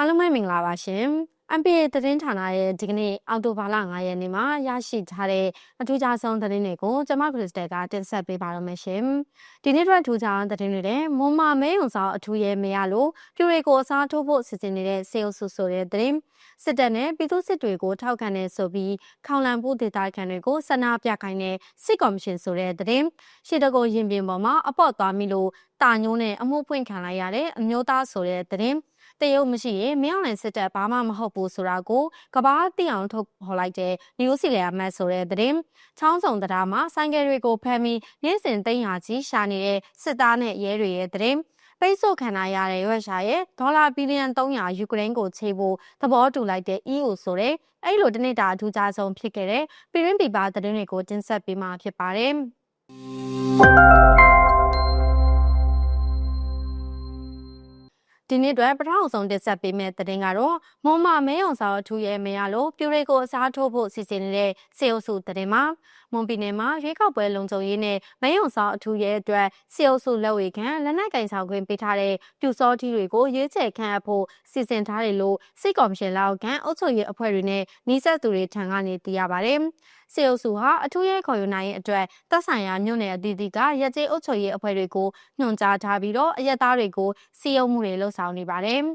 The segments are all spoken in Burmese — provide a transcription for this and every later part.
အားလုံးပဲမင်္ဂလာပါရှင်။ MPA သတင်းဌာနရဲ့ဒီကနေ့အောက်တိုဘာလ9ရက်နေ့မှာရရှိထားတဲ့အထူးခြားဆုံးသတင်းတွေကိုကျွန်မခရစ်စတယ်ကတင်ဆက်ပေးပါရမရှင်။ဒီနေ့အတွက်ထူးခြားသတင်းတွေနဲ့မွန်မာမဲုံဆောင်အထူးရဲ့မရလို့ပြူတွေကိုအစားထိုးဖို့စီစဉ်နေတဲ့စေအုပ်စုဆိုတဲ့သတင်းစစ်တပ်နဲ့ပြည်သူစစ်တွေကိုထောက်ခံနေဆိုပြီးခေါင်လံဖို့ဒေသခံတွေကိုဆန္ဒပြခိုင်းတဲ့စစ်ကော်မရှင်ဆိုတဲ့သတင်းရှေ့တကုရင်ပြင်ပေါ်မှာအပေါ့သွားမိလို့တာညိုးနဲ့အမှုဖွင့်ခံလိုက်ရတဲ့အမျိုးသားဆိုတဲ့သတင်း တရုတ်မရှိရင်မင်းအောင်လှိုင်စစ်တပ်ဘာမှမဟုတ်ဘူးဆိုတာကိုကဘာတိအောင်ထုတ်ဖော်လိုက်တဲ့နယူးစီလန်မတ်ဆိုတဲ့သတင်းချောင်းစုံတရားမှာဆိုင်ကယ်တွေကိုဖမ်းပြီးနေ့စဉ်သိန်းရာကြီးရှာနေတဲ့စစ်သားနဲ့ရဲတွေရဲ့သတင်းပိတ်ဆို့ခံရတဲ့ရွက်ရှာရဲ့ဒေါ်လာဘီလီယံ300ယူကရိန်းကိုချေဖို့သဘောတူလိုက်တဲ့ EU ဆိုတဲ့အဲ့လိုတနေ့တာအထူးခြားဆုံးဖြစ်ခဲ့တဲ့ပြည်ရင်းပြည်ပသတင်းတွေကိုတင်ဆက်ပေးမှာဖြစ်ပါတယ်။ ဒီနေ့အတွက်ပထမဆုံးတင်ဆက်ပေးမယ့်သတင်းကတော့မွန်မာမဲအောင်စာအထူးရဲ့မရလို့ပြူတွေကိုအစားထိုးဖို့စီစဉ်နေတဲ့စေအုပ်စုသတင်းမှာမွန်ပြည်နယ်မှာရွေးကောက်ပွဲလုံခြုံရေးနဲ့မဲအောင်စာအထူးရဲ့အတွက်စေအုပ်စုလက်ဝေခံလက်နက်ကင်ဆောင်ခွင့်ပေးထားတဲ့ပြူစောတီတွေကိုရွေးချယ်ခန့်အပ်ဖို့စီစဉ်ထားတယ်လို့စစ်ကော်မရှင်လက်အောက်ခံအုပ်ချုပ်ရေးအဖွဲ့တွေနဲ့နှိစက်သူတွေထံကနေသိရပါတယ်။စေအုပ်စုဟာအထူးရဲခေါ်ယူနိုင်ရဲ့အတွက်သက်ဆိုင်ရာမြို့နယ်အသီးသီးကရက်ကျေးအုပ်ချုပ်ရေးအဖွဲ့တွေကိုညွှန်ကြားထားပြီးတော့အရက်သားတွေကိုစီယုံမှုတွေလှုပ်ဆောင်နေပါတယ်။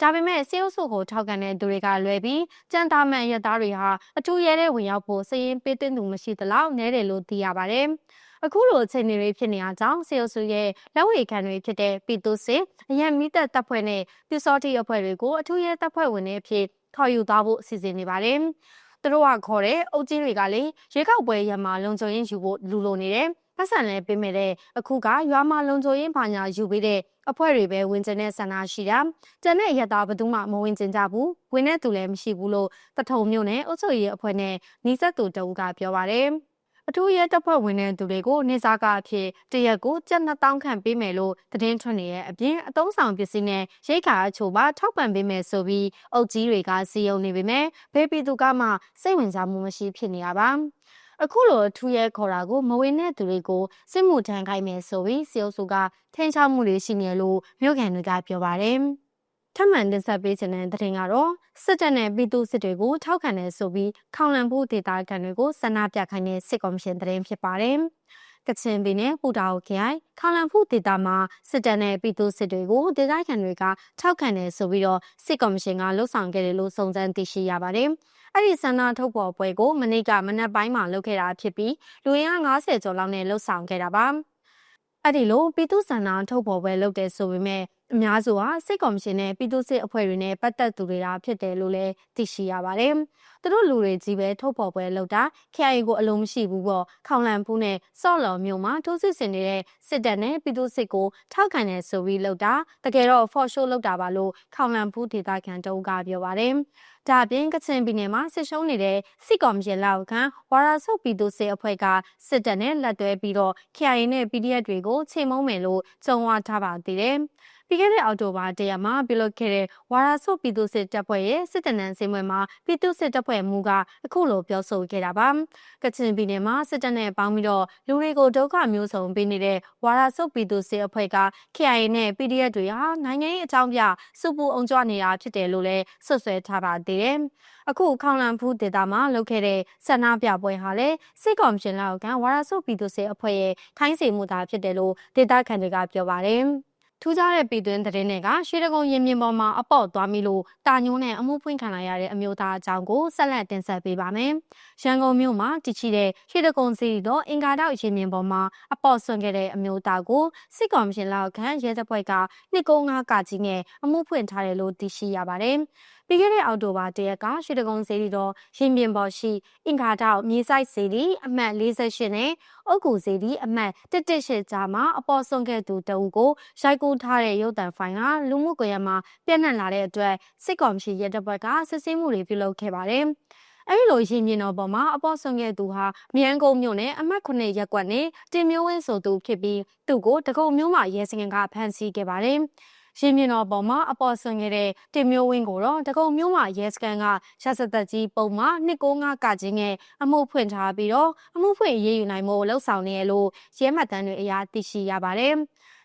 ဒါပေမဲ့စေအုပ်စုကိုထောက်ခံတဲ့သူတွေကလွဲပြီးကြံသားမှန်ရက်သားတွေဟာအထူးရဲတဲ့ဝင်ရောက်ဖို့စည်ရင်ပေးသွင်းသူမရှိသလောက်နဲတယ်လို့သိရပါတယ်။အခုလိုအခြေအနေတွေဖြစ်နေအောင်ကြောင့်စေအုပ်စုရဲ့လက်ဝေခံတွေဖြစ်တဲ့ပီတိုစစ်အရန်မိသက်တပ်ဖွဲ့နဲ့ပြူစောတိအဖွဲ့တွေကိုအထူးရဲတပ်ဖွဲ့ဝင်တွေအဖြစ်ခေါ်ယူသွားဖို့စီစဉ်နေပါတယ်။သူတို့ကခေါ်တဲ့အုပ်ကြီးတွေကလေရွေးကောက်ပွဲရမှာလုံခြုံရေးယူဖို့လူလိုနေတယ် ပတ်စံလည်းပေးမယ်တဲ့အခုကရွာမှာလုံခြုံရေးဘာညာယူပေးတဲ့အဖွဲ့တွေပဲဝင်ကျင်တဲ့ဆန္ဒရှိတာကျန်တဲ့ရက်သားဘယ်သူမှမဝင်ကျင်ကြဘူးဝင်တဲ့သူလည်းမရှိဘူးလို့တထုံမြို့နယ်အုပ်ချုပ်ရေးအဖွဲ့နဲ့နှီးဆက်သူတအုပ်ကပြောပါတယ်အထူးရဲတပ်ဖွဲ့ဝင်တဲ့သူတွေကိုနေစားကအဖြစ်တရက်ကိုကျပ်2000ခန့်ပေးမယ်လို့သတင်းထွက်နေရဲ့အပြင်အသုံးဆောင်ပစ္စည်းနဲ့ရိတ်ခါအချို့ပါထောက်ပံ့ပေးမယ်ဆိုပြီးအုပ်ကြီးတွေကစီယုံနေပေမဲ့ဘေးပီသူကမှစိတ်ဝင်စားမှုမရှိဖြစ်နေရပါ အခုလိုထူရဲခေါ်တာကိုမဝင်တဲ့သူတွေကိုစစ်မှုထမ်းခိုင်းမယ်ဆိုပြီးစီယုံစုကထင်းချမှုတွေရှိနေလို့မြို့ကန်တွေကပြောပါတယ်။ထပ်မံတင်ဆက်ပေးခြင်းတဲ့သတင်းကတော့စစ်တပ်နဲ့ပြည်သူစစ်တွေကိုထောက်ခံနေဆိုပြီးခေါင်လံဖို့ဒေတာခံတွေကိုဆန္ဒပြခိုင်းတဲ့စစ်ကော်မရှင်သတင်းဖြစ်ပါတယ်။ ကချင်ပြည်နယ်ပူတာအိုခရိုင်ခေါင်လံဖို့ဒေတာမှာစစ်တပ်နဲ့ပြည်သူစစ်တွေကိုဒေတာခံတွေကထောက်ခံနေဆိုပြီးတော့စစ်ကော်မရှင်ကလှုပ်ဆောင်ခဲ့တယ်လို့စုံစမ်းသိရှိရပါတယ်။အဲ့ဒီဆန္ဒထုတ်ဖော်ပွဲကိုမနေ့ကမနက်ပိုင်းမှာလုပ်ခဲ့တာဖြစ်ပြီးလူရင်း90ကျော်လောက်နဲ့လှုပ်ဆောင်ခဲ့တာပါ။အဲ့ဒီလိုပြည်သူ့ဆန္ဒထုတ်ဖော်ပွဲလုပ်တဲ့ဆိုပေမဲ့ အများစုဟာစစ်ကော်မရှင်နဲ့ပြည်သူ့စစ်အဖွဲ့တွေနဲ့ပတ်သက်သူတွေတာဖြစ်တယ်လို့လည်းသိရှိရပါတယ်။သူတို့လူတွေကြီးပဲထုတ်ဖော်ပွဲလုပ်တာ KIA ကိုအလုံးမရှိဘူးပေါ့ခေါင်လန်ဖူးနဲ့စော့လော်မျိုးမှာထိုးစစ်ဆင်နေတဲ့စစ်တပ်နဲ့ပြည်သူ့စစ်ကိုထောက်ခံနေဆိုပြီးလုပ်တာတကယ်တော့ for show လုပ်တာပါလို့ခေါင်လန်ဖူးဒေသခံတုံးကပြောပါတယ်။ဒါပြင်ကချင်ပြည်နယ်မှာစစ်ရှုံးနေတဲ့စစ်ကော်မရှင်လောက်ခံဝါရာဆုပ်ပြည်သူစစ်အဖွဲ့ကစစ်တပ်နဲ့လက်တွဲပြီးတော့ KIA နဲ့ PDF တွေကိုချိန်မုံမယ်လို့ကြုံဝါထားပါသေးတယ်။ ပြီးခဲ့တဲ့အောက်တိုဘာတရမှာပြုလုပ်ခဲ့တဲ့ဝါရာဆုပြည်သူစစ်တပ်ဖွဲ့ရဲ့စစ်တနန်းစင်ပွဲမှာပြည်သူစစ်တပ်ဖွဲ့မူကအခုလိုပြောဆိုခဲ့တာပါကချင်ပြည်နယ်မှာစစ်တပ်နဲ့ပေါင်းပြီးတော့လူတွေကိုဒုက္ခမျိုးစုံပေးနေတဲ့ဝါရာဆုပြည်သူစစ်အဖွဲ့က KIA နဲ့ PDF တွေဟာနိုင်ငံရေးအကြောင်းပြစုပူအောင်ကြွနေတာဖြစ်တယ်လို့လည်းဆွဆွဲထားပါသေးတယ်အခုခေါင်လန်ဖူးဒေတာမှာလုပ်ခဲ့တဲ့ဆန္ဒပြပွဲဟာလည်းစစ်ကော်မရှင်လောက်ကဝါရဆုပြည်သူစစ်အဖွဲ့ရဲ့ခိုင်းစေမှုသာဖြစ်တယ်လို့ဒေတာခန်တွေကပြောပါတယ်။ ထူးခြားတဲ့ပြည်တွင်းသတင်းတွေကရွှေတကုံရင်မြင်ပေါ်မှာအပေါ့သွားမိလို့တာညိုးနဲ့အမှုဖွင့်ခံလိုက်ရတဲ့အမျိုးသားအကြောင်းကိုဆက်လက်တင်ဆက်ပေးပါမယ်။ရန်ကုန်မြို့မှာတည်ရှိတဲ့ရွှေတကုံစီတော့အင်ကာတော့ရင်မြင်ပေါ်မှာအပေါ့ဆွန့်ခဲ့တဲ့အမျိုးသားကိုစစ်ကောင်ရှင်လောက်ခံရဲတပ်ဖွဲ့ကနှစ်ကုန်းငါးကကြီးနဲ့အမှုဖွင့်ထားတယ်လို့သိရှိရပါတယ်။ ပြီးခဲ့တဲ့အောက်တိုဘာတရက်ကရွှေတကုံစေတီတော်ရင်ပြင်ပေါ်ရှိအင်္ဂါတောက်မြေဆိုင်စေတီအမှတ်48နဲ့အုတ်ကူစေတီအမှတ်118ကြားမှာအပေါ်ဆုံးခဲ့သူတအုပ်ကိုရိုက်ကူးထားတဲ့ရုပ်သံဖိုင်ကလူမှုကွန်ရက်မှာပြန့်နှံ့လာတဲ့အတွက်စစ်ကောင်စီရဲတပ်ဖွဲ့ကစစ်ဆေးမှုတွေပြုလုပ်ခဲ့ပါတယ်။အဲဒီလိုရင်မြင်တော်ပေါ်မှာအပေါ်ဆုံးခဲ့သူဟာမြန်ကုန်းမြို့နယ်အမှတ်9ရပ်ကွက်နဲ့တင်မျိုးဝင်းဆိုသူဖြစ်ပြီးသူ့ကိုတကုံမျိုးမှာရဲစခန်းကဖမ်းဆီးခဲ့ပါတယ်။ ရင်းမြစ်တော်ပေါ်မှာအပေါ်ဆွင်ခဲ့တဲ့တင်မျိုးဝင်းကိုတော့တကုံမျိုးမှာရဲစခန်းကရာဇသက်ကြီးပုံမှာ295ကချင်းငယ်အမှုဖွင့်ထားပြီးတော့အမှုဖွင့်ရေးယူနိုင်မှုလှုပ်ဆောင်နေရလို့ရဲမှတ်တမ်းတွေအရာသိရှိရပါတယ်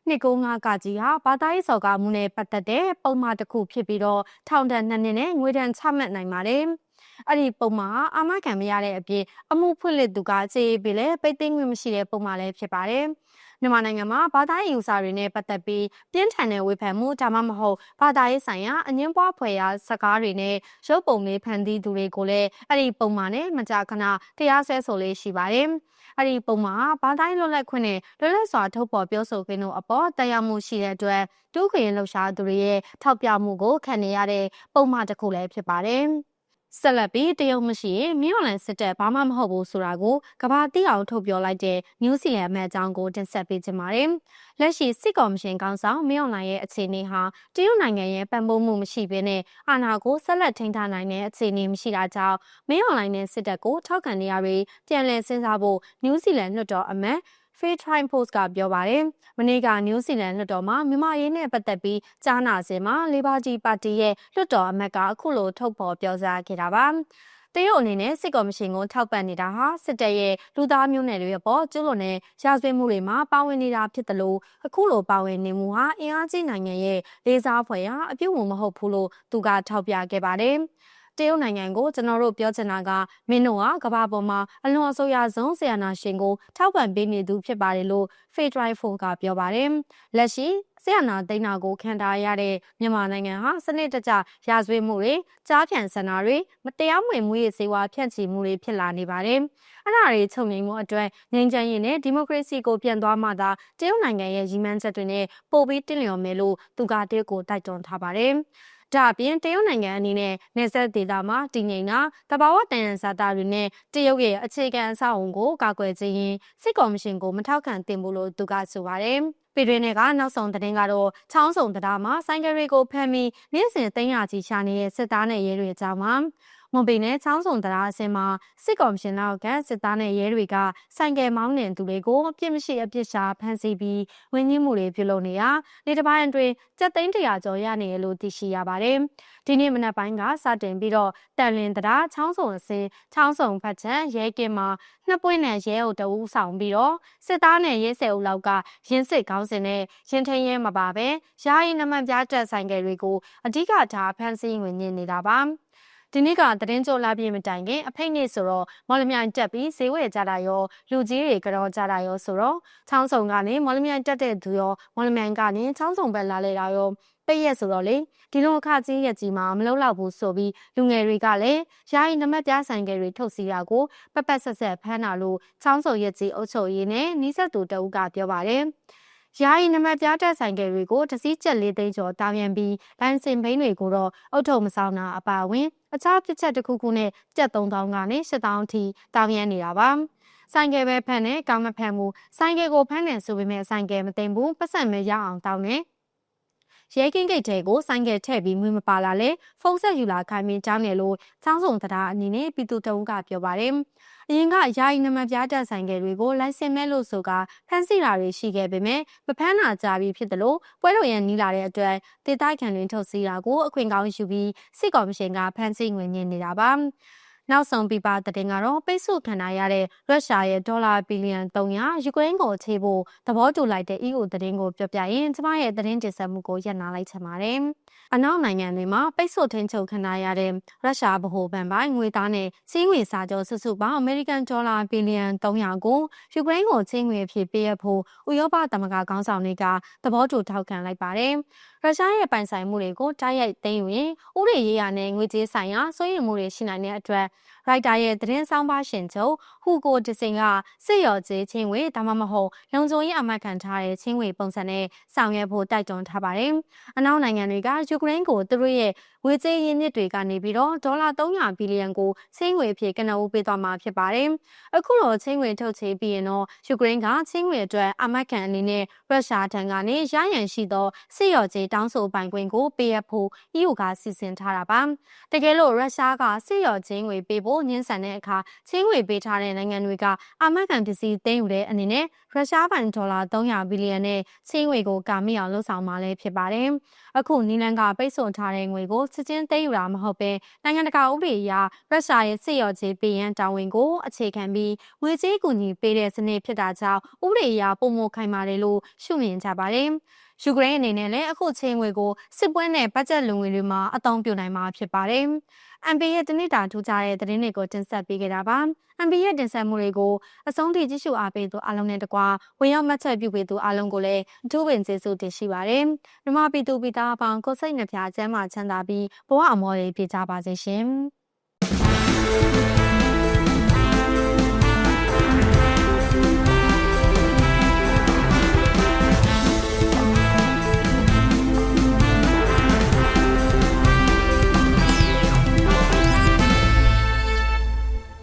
295ကကြီးဟာဘာသာရေးစော်ကားမှုနဲ့ပတ်သက်တဲ့ပုံမှန်တစ်ခုဖြစ်ပြီးတော့ထောင်ဒဏ်2နှစ်နဲ့ငွေဒဏ်ချမှတ်နိုင်ပါတယ်။အဲ့ဒီပုံမှားအာမခံမရတဲ့အပြင်အမှုဖွင့်လှစ်သူကခြေပေးလဲပိတ်သိမ်းခွင့်မရှိတဲ့ပုံမှားလည်းဖြစ်ပါတယ်။ မြန်မာနိုင်ငံမှာဘာသာရေးယူဆတွေနဲ့ပတ်သက်ပြီးပြင်းထန်တဲ့ဝေဖန်မှုဒါမှမဟုတ်ဘာသာရေးဆိုင်ရာအငင်းပွားဖွယ်ရာစကားတွေနဲ့ရုပ်ပုံလေးဖန်တီးသူတွေကိုလည်းအဲ့ဒီပုံမှာနဲ့မကြာခဏတရားစွဲဆိုလေးရှိပါတယ်။အဲ့ဒီပုံမှာဘာသာရေးလွတ်လပ်ခွင့်နဲ့လွတ်လပ်စွာထုတ်ဖော်ပြောဆိုခွင့်တို့အပေါ်တရားမှုရှိတဲ့အတွက်ဒုက္ခရင်လှုပ်ရှားသူတွေရဲ့ထောက်ပြမှုကိုခံနေရတဲ့ပုံမှန်တစ်ခုလည်းဖြစ်ပါတယ်။ ဆက်လက်ပြီးတရုတ်မရှိရင်မြို့လန်စစ်တပ်ဘာမှမဟုတ်ဘူးဆိုတာကိုကဘာတိအောင်ထုတ်ပြောလိုက်တဲ့နယူးဇီလန်အမတ်အကြောင်းကိုတင်ဆက်ပေးချင်ပါတယ်။လက်ရှိစစ်ကော်မရှင်ကောင်ဆောင်မြို့လန်ရဲ့အခြေအနေဟာတရုတ်နိုင်ငံရဲ့ပံ့ပိုးမှုမရှိဘဲနဲ့အာဏာကိုဆက်လက်ထိန်းထားနိုင်တဲ့အခြေအနေမရှိတာကြောင့်မြို့လန်နဲ့စစ်တပ်ကိုထောက်ခံနေရပြီးပြန်လည်စဉ်းစားဖို့နယူးဇီလန်လွှတ်တော်အမတ် Free Time Post ကပြောပါတယ်။မနေ့ကနယူးဇီလန်လွှတ်တော်မှာမြန်မာရေးနဲ့ပတ်သက်ပြီးကြားနာစင်မှာလေဘာဂျီပါတီရဲ့လွှတ်တော်အမတ်ကအခုလိုထုတ်ဖော်ပြောကြားခဲ့တာပါ။တရုတ်အနေနဲ့စစ်ကော်မရှင်ကိုထောက်ပံ့နေတာဟာစစ်တပ်ရဲ့လူသားမျိုးနွယ်တွေရဲ့ပေါ်ကျူးလွန်တဲ့ရာဇဝတ်မှုတွေမှာပါဝင်နေတာဖြစ်တယ်လို့အခုလိုပါဝင်နေမှုဟာအင်အားကြီးနိုင်ငံရဲ့လေးစားဖွယ်ရာအပြုတ်မှုမဟုတ်ဘူးလို့သူကထောက်ပြခဲ့ပါတယ်။ တရုတ်နိုင်ငံကိုကျွန်တော်တို့ပြောချင်တာကမင်းတို့ကကမ္ဘာပေါ်မှာအလွန်အဆိုးရဆုံးဆီယနာရှင်ကိုထောက်ပံ့ပေးနေသူဖြစ်ပါတယ်လို့ Federal Phone ကပြောပါတယ်။လက်ရှိဆရာနာသိန်းနာကိုခံထားရတဲ့မြန်မာနိုင်ငံဟာစနစ်တကျရာဇဝတ်မှုတွေကြားဖြန့်စန္ဒာတွေမတရားမဝင်မှုရေးစေဝါဖြန့်ချီမှုတွေဖြစ်လာနေပါတယ်။အဲ့ဒါတွေချုပ်ငြိမ်မှုအတွက်ငြိမ်းချမ်းရေးနဲ့ဒီမိုကရေစီကိုပြန်သွားမှသာတရုတ်နိုင်ငံရဲ့ရည်မှန်းချက်တွေနဲ့ပို့ပြီးတင့်လျော်မယ်လို့သူကတရုတ်ကိုတိုက်တွန်းထားပါတယ်။ ဒါအပြင်တရုတ်နိုင်ငံအနေနဲ့နေဆက်ဒေသမှာတည်ငြိမ်တာတဘာဝတန်ရန်စာသားတွေနဲ့တရုတ်ရဲ့အခြေခံအဆောက်အုံကိုကာကွယ်ခြင်းရင်စစ်ကော်မရှင်ကိုမထောက်ခံတင်ဘူးလို့သူကဆိုပါတယ်။ပြည်တွင်းကနောက်ဆုံးသတင်းကတော့ချောင်းစုံတရားမှာဆိုင်ကယ်တွေကိုဖမ်းပြီးနေ့စဉ်သိန်းရာကြီးရှာနေတဲ့စစ်သားနဲ့ရဲတွေအကြောင်းမှာ မွန်ပေနဲ့ချောင်းစုံတရားအစင်းမှာစစ်ကော်မရှင်နောက်ကစစ်သားနဲ့ရဲတွေကဆိုင်ကယ်မောင်းနေသူတွေကိုအပြစ်မရှိအပြစ်ရှာဖမ်းဆီးပြီးဝင်းကြီးမှုတွေပြုလုပ်နေရနေတစ်ပိုင်းအတွင်းစက်သိန်းတရာကျော်ရနေရလို့သိရှိရပါတယ်။ဒီနေ့မနက်ပိုင်းကစတင်ပြီးတော့တန်လင်းတရားချောင်းစုံအစင်းချောင်းစုံဖတ်ချံရဲကင်းမှာနှစ်ပွင့်နဲ့ရဲအုပ်တအူးဆောင်ပြီးတော့စစ်သားနဲ့ရဲဆယ်ဦးလောက်ကရင်းစစ်ကောင်းစင်နဲ့ရင်ထင်းရဲမပါပဲယာယီနမပြတက်ဆိုင်ကယ်တွေကိုအဓိကထားဖမ်းဆီးဝင်ညင်နေတာပါ။ ဒီနေ့ကသတင်းကြိုလာပြည့်မတိုင်ခင်အဖိတ်နေ့ဆိုတော့မော်လမြိုင်တက်ပြီးဈေးဝယ်ကြတာရောလူကြီးတွေကြောကြတာရောဆိုတော့ချောင်းစုံကနေမော်လမြိုင်တက်တဲ့သူရောမော်လမြိုင်ကနေချောင်းစုံဘက်လာလေတာရောပိတ်ရက်ဆိုတော့လေဒီလိုအခကြီးရက်ကြီးမှာမလုံလောက်ဘူးဆိုပြီးလူငယ်တွေကလည်းယာယီနမက်ပြဆိုင်ကယ်တွေထုတ်စီတာကိုပက်ပက်ဆက်ဆက်ဖမ်းတာလို့ချောင်းစုံရက်ကြီးအုပ်ချုပ်ရေးနဲ့နီးစပ်သူတအုပ်ကပြောပါတယ်။ ယာယီနံပါတ်ပြတက်ဆိုင်ကယ်တွေကိုတစည်းကျက်လေးသိန်းကျော်တာဝန်ပြီးလိုင်စင်ဘိန်းတွေကိုတော့အုတ်ထုံမဆောင်တာအပါအဝင်အခြားပြစ်ချက်တစ်ခုခုနဲ့ကျက်3000ကနေ8000အထိတာဝန်နေတာပါဆိုင်ကယ်ပဲဖမ်းနဲ့ကောင်းမဖမ်းဘူးဆိုင်ကယ်ကိုဖမ်းတယ်ဆိုပေမဲ့ဆိုင်ကယ်မသိမ်းဘူးပတ်စံမရအောင်တောင်းတယ် ရဲကင်းဂိတ်ထဲကိုဆိုင်ကယ်ထည့်ပြီးမွေးမပါလာလဲဖုန်းဆက်ယူလာခိုင်းပြီးကြောင်းတယ်လို့ချောင်းစုံတရားအနေနဲ့ပြည်သူတုံးကပြောပါတယ်။အရင်ကယာယီနမပြားတက်ဆိုင်ကယ်တွေကိုလိုင်စင်မဲ့လို့ဆိုကဖမ်းဆီးတာတွေရှိခဲ့ပေမဲ့မဖမ်းတာကြာပြီးဖြစ်တယ်လို့ပွဲတော်ရန်နီးလာတဲ့အတွက်ဒေသခံတွေထုတ်စီးတာကိုအခွင့်ကောင်းယူပြီးစစ်ကော်မရှင်ကဖမ်းဆီးငွေညင်နေတာပါ။ နောက်ဆုံးပြပတဲ့ကတော့ပိတ်ဆို့ခံရတဲ့ရုရှားရဲ့ဒေါ်လာဘီလီယံ300ယူကရိန်းကိုချေဖို့သဘောတူလိုက်တဲ့ EU သတင်းကိုပြောပြရင်ကျမရဲ့သတင်းတင်ဆက်မှုကိုရပ်နာလိုက်ချင်ပါတယ်။အနောက်နိုင်ငံတွေမှာပိတ်ဆို့ထိန်းချုပ်ခံရတဲ့ရုရှားဗဟိုဘဏ်ပိုင်းငွေသားနဲ့စီးငွေစာချုပ်စုစုပေါင်းအမေရိကန်ဒေါ်လာဘီလီယံ300ကိုယူကရိန်းကိုချင်းငွေဖြစ်ပေးရဖို့ဥရောပသမဂ္ဂခေါင်းဆောင်တွေကသဘောတူထောက်ခံလိုက်ပါတယ်။ရုရှားရဲ့ပိုင်ဆိုင်မှုတွေကိုတိုက်ရိုက်သိမ်းယူရင်ဥပဒေရေးရာနဲ့ငွေကြေးဆိုင်ရာစိုးရိမ်မှုတွေရှိနိုင်တဲ့အတွက်ရိုက်တာရဲ့သတင်းဆောင်ပါရှင်ချုပ်ဟူကိုဒစင်ကစစ်ရော်ကျေးချင်းဝေဒါမှမဟုတ်လုံခြုံရေးအမတ်ခံထားတဲ့ချင်းဝေပုံစံနဲ့ဆောင်ရွက်ဖို့တိုက်တွန်းထားပါတယ်။အနောက်နိုင်ငံတွေကယူကရိန်းကိုသူတို့ရဲ့ငွေကြေးရင်းမြစ်တွေကနေပြီးတော့ဒေါ်လာ300ဘီလီယံကိုချင်းငွေအဖြစ်ကနဦးပေးသွားမှာဖြစ်ပါတယ်။အခုလိုချင်းငွေထုတ်ချေပြီးရင်တော့ယူကရိန်းကချင်းငွေအတွက်အမတ်ခံအနေနဲ့ရုရှားထံကနေရရန်ရှိသောစစ်ရော်ကျေးတောင်းဆိုပိုင်ခွင့်ကိုပေးအပ်ဖို့ EU ကစီစဉ်ထားတာပါ။တကယ်လို့ရုရှားကစစ်ရော်ချင်းငွေပေးဖို့ညှင်းဆန်တဲ့အခါချင်းငွေပေးထားတဲ့နိုင်ငံတွေကအာမခံပစ္စည်းသိမ်းယူတဲ့အနေနဲ့ရုရှားဘဏ်ဒေါ်လာ300ဘီလီယံနဲ့ချင်းငွေကိုကာမိအောင်လှုပ်ဆောင်มาလည်းဖြစ်ပါတယ်။အခုနီလန်ကပိတ်ဆို့ထားတဲ့ငွေကိုစစ်ချင်းသိမ်းယူတာမဟုတ်ပဲနိုင်ငံတကာဥပဒေအရရုရှားရဲ့စစ်ရော်ချင်းပေးရန်တာဝန်ကိုအခြေခံပြီးငွေကြေးကူညီပေးတဲ့စနစ်ဖြစ်တာကြောင့်ဥပဒေအရပုံမခိုင်မာတယ်လို့ရှုမြင်ကြပါတယ်။ယူကရိန်းအနေနဲ့လည်းအခုချင်းငွေကိုစစ်ပွဲနဲ့ဘတ်ဂျက်လုံငွေတွေမှာအသုံးပြုနိုင်မှာဖြစ်ပါတယ်။ MB ရဲ့တနစ်တာထူးခြားတဲ့သတင်းတွေကိုတင်ဆက်ပေးခဲ့တာပါ။ MB ရဲ့တင်ဆက်မှုတွေကိုအဆုံးထိကြည့်ရှုအားပေးသူအားလုံးနဲ့တကွာဝင်ရောက်မှတ်ချက်ပြုပေးသူအားလုံးကိုလည်းအထူးပင်ကျေးဇူးတင်ရှိပါတယ်။မြမပြည်သူပြည်သားအပေါင်းကိုစိတ်နှပြချမ်းသာချမ်းသာပြီးဘဝအမော်တွေပြကြပါစေရှင်။